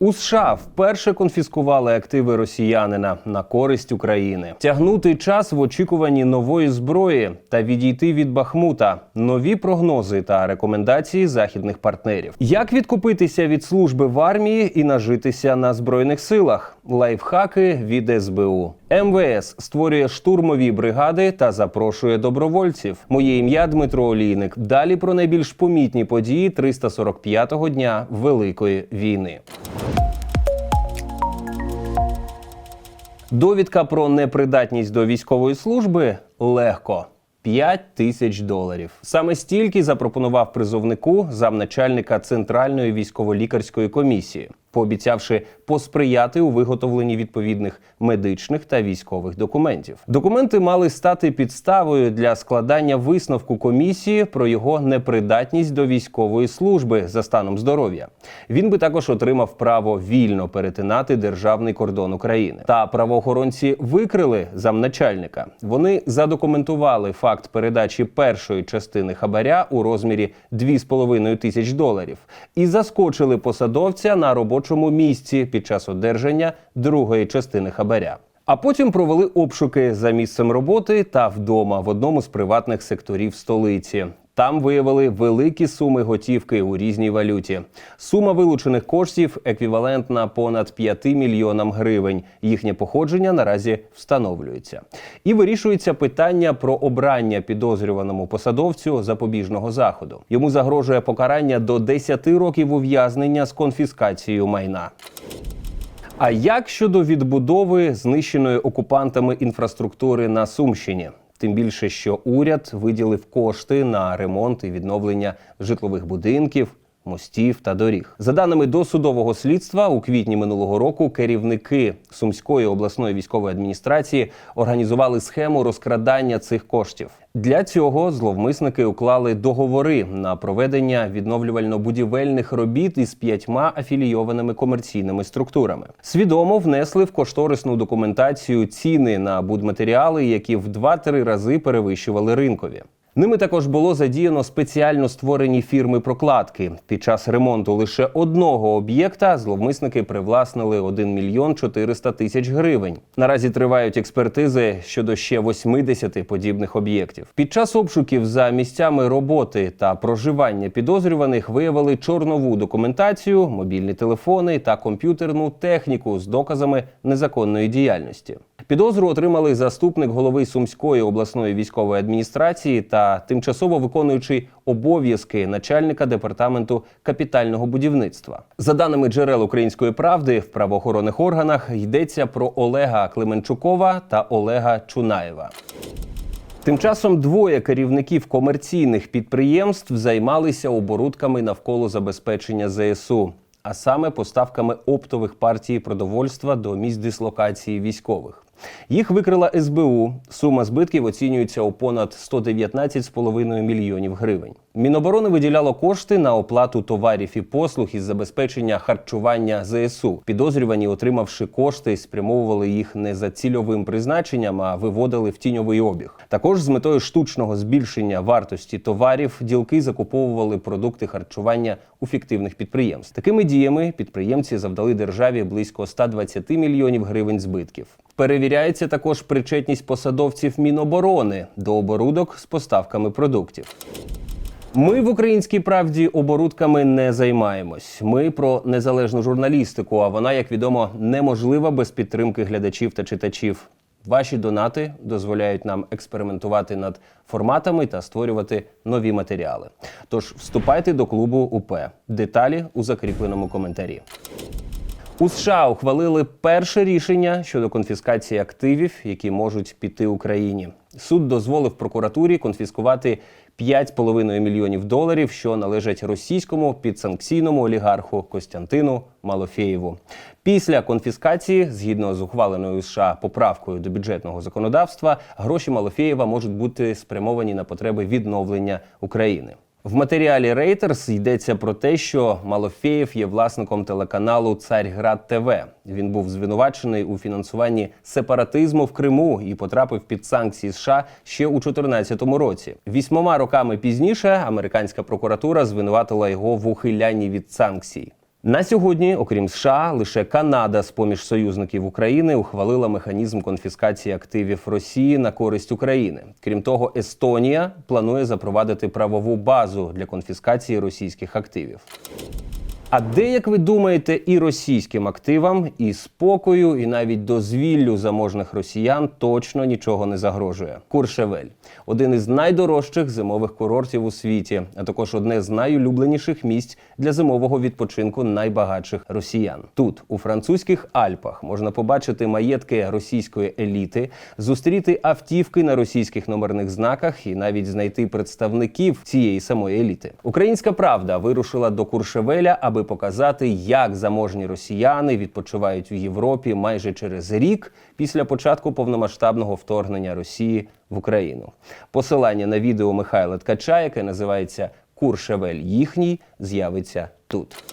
У США вперше конфіскували активи росіянина на користь України. Тягнути час в очікуванні нової зброї та відійти від Бахмута. Нові прогнози та рекомендації західних партнерів. Як відкупитися від служби в армії і нажитися на збройних силах? Лайфхаки від СБУ. МВС створює штурмові бригади та запрошує добровольців. Моє ім'я Дмитро Олійник. Далі про найбільш помітні події 345-го дня Великої війни. Довідка про непридатність до військової служби легко. 5 тисяч доларів. Саме стільки запропонував призовнику замначальника Центральної військово-лікарської комісії, пообіцявши посприяти у виготовленні відповідних медичних та військових документів. Документи мали стати підставою для складання висновку комісії про його непридатність до військової служби за станом здоров'я. Він би також отримав право вільно перетинати державний кордон України. Та правоохоронці викрили замначальника. Вони задокументували факт передачі першої частини хабаря у розмірі 2,5 тисяч доларів і заскочили посадовця на робочому місці під час одержання другої частини хабаря. А потім провели обшуки за місцем роботи та вдома в одному з приватних секторів столиці. Там виявили великі суми готівки у різній валюті. Сума вилучених коштів еквівалентна понад 5 мільйонам гривень. Їхнє походження наразі встановлюється. І вирішується питання про обрання підозрюваному посадовцю запобіжного заходу. Йому загрожує покарання до 10 років ув'язнення з конфіскацією майна. А як щодо відбудови знищеної окупантами інфраструктури на Сумщині? Тим більше, що уряд виділив кошти на ремонт і відновлення житлових будинків. Мостів та доріг за даними досудового слідства, у квітні минулого року керівники Сумської обласної військової адміністрації організували схему розкрадання цих коштів. Для цього зловмисники уклали договори на проведення відновлювально-будівельних робіт із п'ятьма афілійованими комерційними структурами. Свідомо внесли в кошторисну документацію ціни на будматеріали, які в 2-3 рази перевищували ринкові. Ними також було задіяно спеціально створені фірми прокладки. Під час ремонту лише одного об'єкта зловмисники привласнили 1 мільйон 400 тисяч гривень. Наразі тривають експертизи щодо ще 80 подібних об'єктів. Під час обшуків за місцями роботи та проживання підозрюваних виявили чорнову документацію, мобільні телефони та комп'ютерну техніку з доказами незаконної діяльності. Підозру отримали заступник голови Сумської обласної військової адміністрації та тимчасово виконуючий обов'язки начальника департаменту капітального будівництва. За даними джерел української правди, в правоохоронних органах йдеться про Олега Клименчукова та Олега Чунаєва. Тим часом двоє керівників комерційних підприємств займалися оборудками навколо забезпечення ЗСУ, а саме поставками оптових партій продовольства до місць дислокації військових. Їх викрила СБУ. Сума збитків оцінюється у понад 119,5 мільйонів гривень. Міноборони виділяло кошти на оплату товарів і послуг із забезпечення харчування ЗСУ. Підозрювані, отримавши кошти, спрямовували їх не за цільовим призначенням, а виводили в тіньовий обіг. Також з метою штучного збільшення вартості товарів ділки закуповували продукти харчування у фіктивних підприємств. Такими діями підприємці завдали державі близько 120 мільйонів гривень збитків. Перевіряється також причетність посадовців Міноборони до оборудок з поставками продуктів. Ми в українській правді оборудками не займаємось. Ми про незалежну журналістику. А вона, як відомо, неможлива без підтримки глядачів та читачів. Ваші донати дозволяють нам експериментувати над форматами та створювати нові матеріали. Тож вступайте до клубу УП. Деталі у закріпленому коментарі. У США ухвалили перше рішення щодо конфіскації активів, які можуть піти Україні. Суд дозволив прокуратурі конфіскувати 5,5 мільйонів доларів, що належать російському підсанкційному олігарху Костянтину Малофєєву. Після конфіскації, згідно з ухваленою США поправкою до бюджетного законодавства, гроші Малофєєва можуть бути спрямовані на потреби відновлення України. В матеріалі Reuters йдеться про те, що Малофєєв є власником телеканалу Царьград ТВ. Він був звинувачений у фінансуванні сепаратизму в Криму і потрапив під санкції США ще у 2014 році. Вісьмома роками пізніше американська прокуратура звинуватила його в ухилянні від санкцій. На сьогодні, окрім США, лише Канада з поміж союзників України ухвалила механізм конфіскації активів Росії на користь України. Крім того, Естонія планує запровадити правову базу для конфіскації російських активів. А де, як ви думаєте, і російським активам, і спокою, і навіть дозвіллю заможних росіян точно нічого не загрожує. Куршевель один із найдорожчих зимових курортів у світі, а також одне з найулюбленіших місць для зимового відпочинку найбагатших росіян. Тут, у французьких Альпах, можна побачити маєтки російської еліти, зустріти автівки на російських номерних знаках і навіть знайти представників цієї самої еліти. Українська правда вирушила до Куршевеля, аби показати, як заможні росіяни відпочивають в Європі майже через рік після початку повномасштабного вторгнення Росії в Україну. Посилання на відео Михайла Ткача, яке називається Куршевель їхній, з'явиться тут.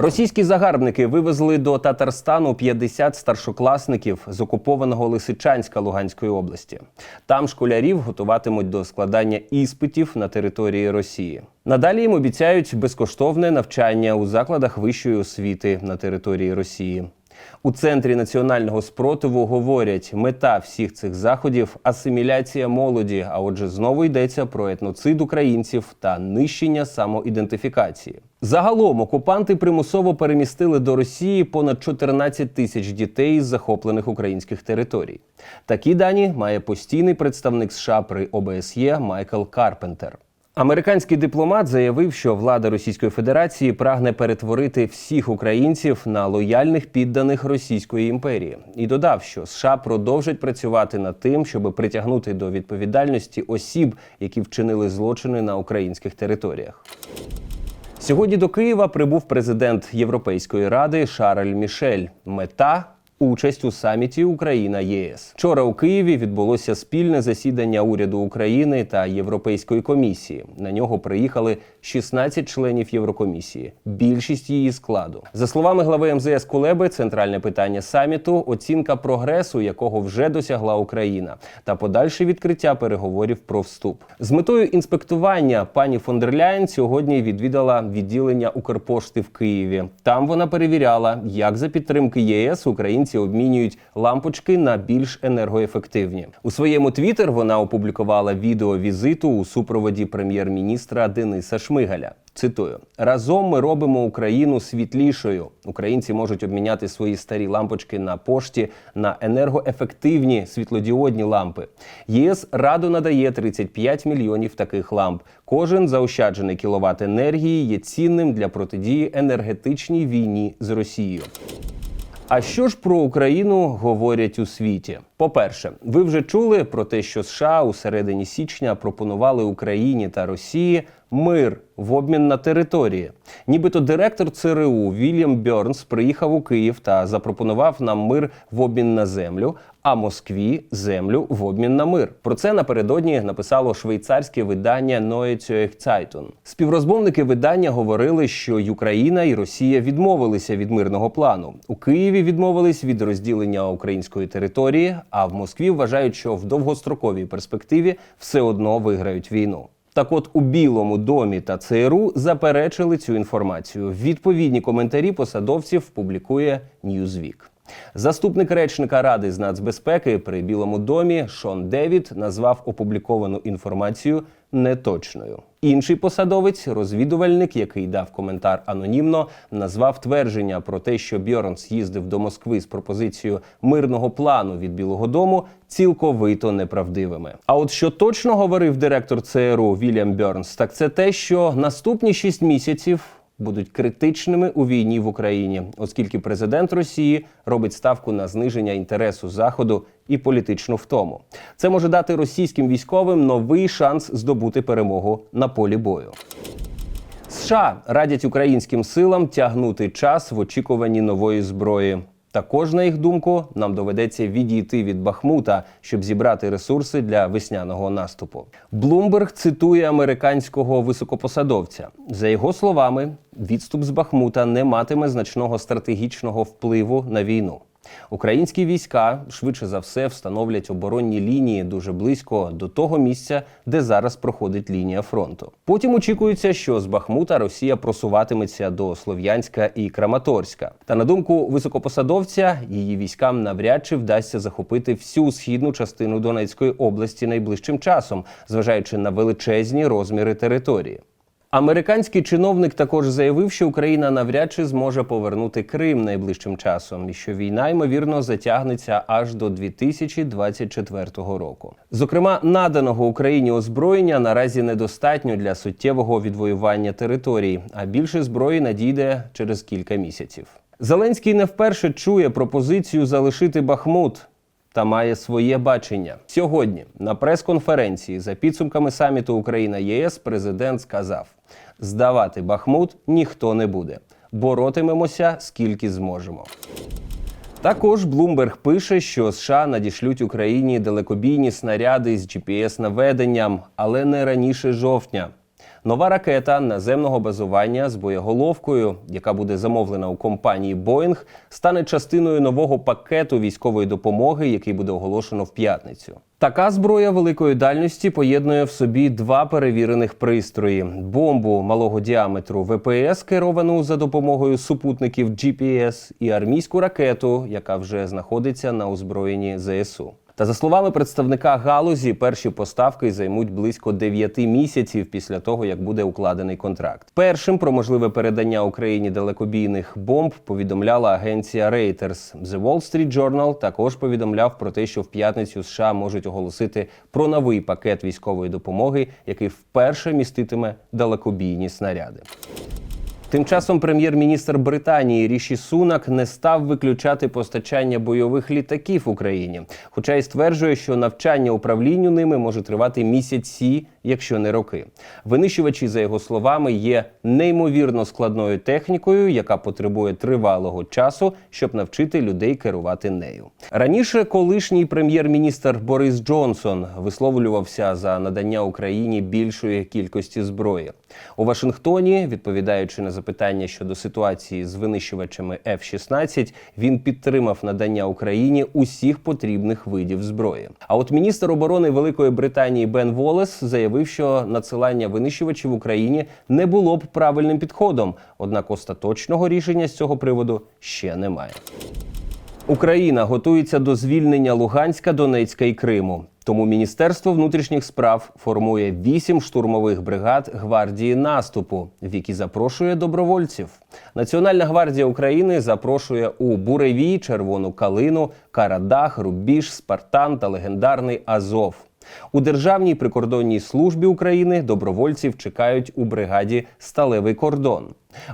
Російські загарбники вивезли до Татарстану 50 старшокласників з окупованого Лисичанська Луганської області. Там школярів готуватимуть до складання іспитів на території Росії. Надалі їм обіцяють безкоштовне навчання у закладах вищої освіти на території Росії. У центрі національного спротиву говорять, мета всіх цих заходів асиміляція молоді. А отже, знову йдеться про етноцид українців та нищення самоідентифікації. Загалом окупанти примусово перемістили до Росії понад 14 тисяч дітей з захоплених українських територій. Такі дані має постійний представник США при ОБСЄ Майкл Карпентер. Американський дипломат заявив, що влада Російської Федерації прагне перетворити всіх українців на лояльних підданих Російської імперії, і додав, що США продовжать працювати над тим, щоб притягнути до відповідальності осіб, які вчинили злочини на українських територіях. Сьогодні до Києва прибув президент Європейської ради Шарль Мішель. Мета Участь у саміті Україна ЄС вчора у Києві відбулося спільне засідання уряду України та Європейської комісії. На нього приїхали 16 членів Єврокомісії, більшість її складу. За словами глави МЗС Кулеби, центральне питання саміту оцінка прогресу, якого вже досягла Україна, та подальше відкриття переговорів про вступ. З метою інспектування пані фон сьогодні відвідала відділення Укрпошти в Києві. Там вона перевіряла, як за підтримки ЄС українці обмінюють лампочки на більш енергоефективні. У своєму твіттер вона опублікувала відео візиту у супроводі прем'єр-міністра Дениса Шмигаля. Цитую: разом ми робимо Україну світлішою. Українці можуть обміняти свої старі лампочки на пошті на енергоефективні світлодіодні лампи. ЄС радо надає 35 мільйонів таких ламп. Кожен заощаджений кіловат енергії є цінним для протидії енергетичній війні з Росією. А що ж про Україну говорять у світі? По-перше, ви вже чули про те, що США у середині січня пропонували Україні та Росії мир в обмін на території. Нібито директор ЦРУ Вільям Бьорнс приїхав у Київ та запропонував нам мир в обмін на землю, а Москві землю в обмін на мир. Про це напередодні написало швейцарське видання Neue Zeitung. Співрозмовники видання говорили, що Україна і Росія відмовилися від мирного плану. У Києві відмовились від розділення української території, а в Москві вважають, що в довгостроковій перспективі все одно виграють війну. Так от у Білому домі та ЦРУ заперечили цю інформацію. Відповідні коментарі посадовців публікує Newsweek. Заступник речника ради з нацбезпеки при Білому домі Шон Девід назвав опубліковану інформацію неточною. Інший посадовець, розвідувальник, який дав коментар анонімно, назвав твердження про те, що Бьорнс їздив до Москви з пропозицією мирного плану від Білого Дому, цілковито неправдивими. А от що точно говорив директор ЦРУ Вільям Бьорнс, так це те, що наступні шість місяців будуть критичними у війні в Україні, оскільки президент Росії робить ставку на зниження інтересу Заходу і політичну втому. Це може дати російським військовим новий шанс здобути перемогу на полі бою. США радять українським силам тягнути час в очікуванні нової зброї. Також, на їх думку, нам доведеться відійти від Бахмута, щоб зібрати ресурси для весняного наступу. Блумберг цитує американського високопосадовця. За його словами, відступ з Бахмута не матиме значного стратегічного впливу на війну. Українські війська швидше за все встановлять оборонні лінії дуже близько до того місця, де зараз проходить лінія фронту. Потім очікується, що з Бахмута Росія просуватиметься до Слов'янська і Краматорська. Та на думку високопосадовця, її військам навряд чи вдасться захопити всю східну частину Донецької області найближчим часом, зважаючи на величезні розміри території. Американський чиновник також заявив, що Україна навряд чи зможе повернути Крим найближчим часом, і що війна ймовірно затягнеться аж до 2024 року. Зокрема, наданого Україні озброєння наразі недостатньо для суттєвого відвоювання територій, а більше зброї надійде через кілька місяців. Зеленський не вперше чує пропозицію залишити Бахмут та має своє бачення. Сьогодні на прес-конференції за підсумками саміту Україна ЄС президент сказав: здавати Бахмут ніхто не буде. Боротимемося скільки зможемо. Також Bloomberg пише, що США надішлють Україні далекобійні снаряди з GPS-наведенням, але не раніше жовтня. Нова ракета наземного базування з боєголовкою, яка буде замовлена у компанії Boeing, стане частиною нового пакету військової допомоги, який буде оголошено в п'ятницю. Така зброя великої дальності поєднує в собі два перевірених пристрої: бомбу малого діаметру ВПС, керовану за допомогою супутників GPS, і армійську ракету, яка вже знаходиться на озброєнні ЗСУ. Та за словами представника галузі, перші поставки займуть близько 9 місяців після того, як буде укладений контракт. Першим про можливе передання Україні далекобійних бомб повідомляла агенція Reuters. The Wall Street Journal також повідомляв про те, що в п'ятницю США можуть оголосити про новий пакет військової допомоги, який вперше міститиме далекобійні снаряди. Тим часом прем'єр-міністр Британії Ріші Сунак не став виключати постачання бойових літаків Україні, хоча й стверджує, що навчання управлінню ними може тривати місяці, якщо не роки. Винищувачі, за його словами, є неймовірно складною технікою, яка потребує тривалого часу, щоб навчити людей керувати нею. Раніше колишній прем'єр-міністр Борис Джонсон висловлювався за надання Україні більшої кількості зброї у Вашингтоні, відповідаючи на запитання щодо ситуації з винищувачами F-16, він підтримав надання Україні усіх потрібних видів зброї. А от міністр оборони Великої Британії Бен Волес заявив, що надсилання винищувачів Україні не було б правильним підходом однак остаточного рішення з цього приводу ще немає. Україна готується до звільнення Луганська, Донецька і Криму. Тому Міністерство внутрішніх справ формує вісім штурмових бригад гвардії наступу, в які запрошує добровольців. Національна гвардія України запрошує у Буревій, Червону Калину, Карадах, Рубіж, Спартан та легендарний Азов. У Державній прикордонній службі України добровольців чекають у бригаді Сталевий кордон,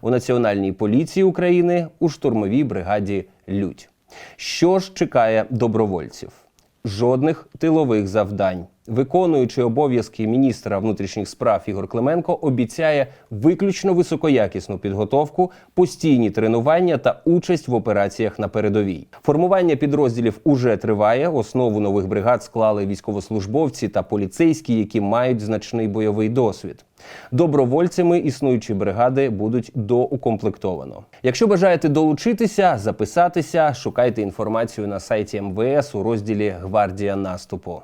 у Національній поліції України у штурмовій бригаді Людь. Що ж чекає добровольців? Жодних тилових завдань. Виконуючи обов'язки міністра внутрішніх справ Ігор Клименко обіцяє виключно високоякісну підготовку, постійні тренування та участь в операціях на передовій. Формування підрозділів уже триває. Основу нових бригад склали військовослужбовці та поліцейські, які мають значний бойовий досвід. Добровольцями існуючі бригади будуть доукомплектовано. Якщо бажаєте долучитися, записатися, шукайте інформацію на сайті МВС у розділі Гвардія наступу.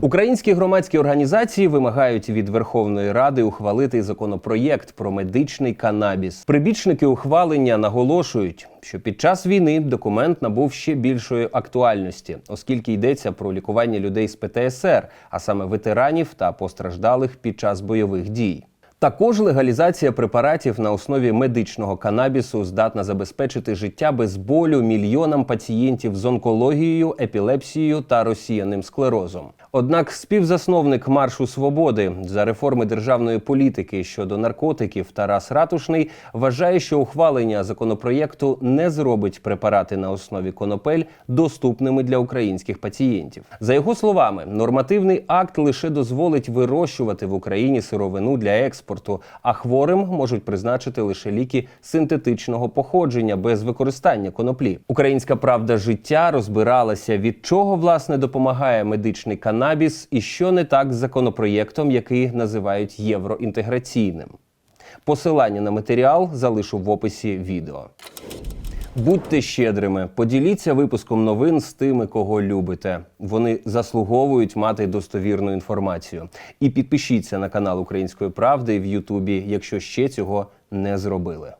Українські громадські організації вимагають від Верховної Ради ухвалити законопроєкт про медичний канабіс. Прибічники ухвалення наголошують, що під час війни документ набув ще більшої актуальності, оскільки йдеться про лікування людей з ПТСР, а саме ветеранів та постраждалих під час бойових дій. Також легалізація препаратів на основі медичного канабісу здатна забезпечити життя без болю мільйонам пацієнтів з онкологією, епілепсією та розсіяним склерозом. Однак співзасновник маршу свободи за реформи державної політики щодо наркотиків Тарас Ратушний вважає, що ухвалення законопроєкту не зробить препарати на основі конопель доступними для українських пацієнтів. За його словами, нормативний акт лише дозволить вирощувати в Україні сировину для експорту, а хворим можуть призначити лише ліки синтетичного походження без використання коноплі. Українська правда життя розбиралася, від чого власне допомагає медичний канабіс і що не так з законопроєктом, який називають євроінтеграційним. Посилання на матеріал залишу в описі відео. Будьте щедрими, поділіться випуском новин з тими, кого любите. Вони заслуговують мати достовірну інформацію. І підпишіться на канал Української правди в Ютубі, якщо ще цього не зробили.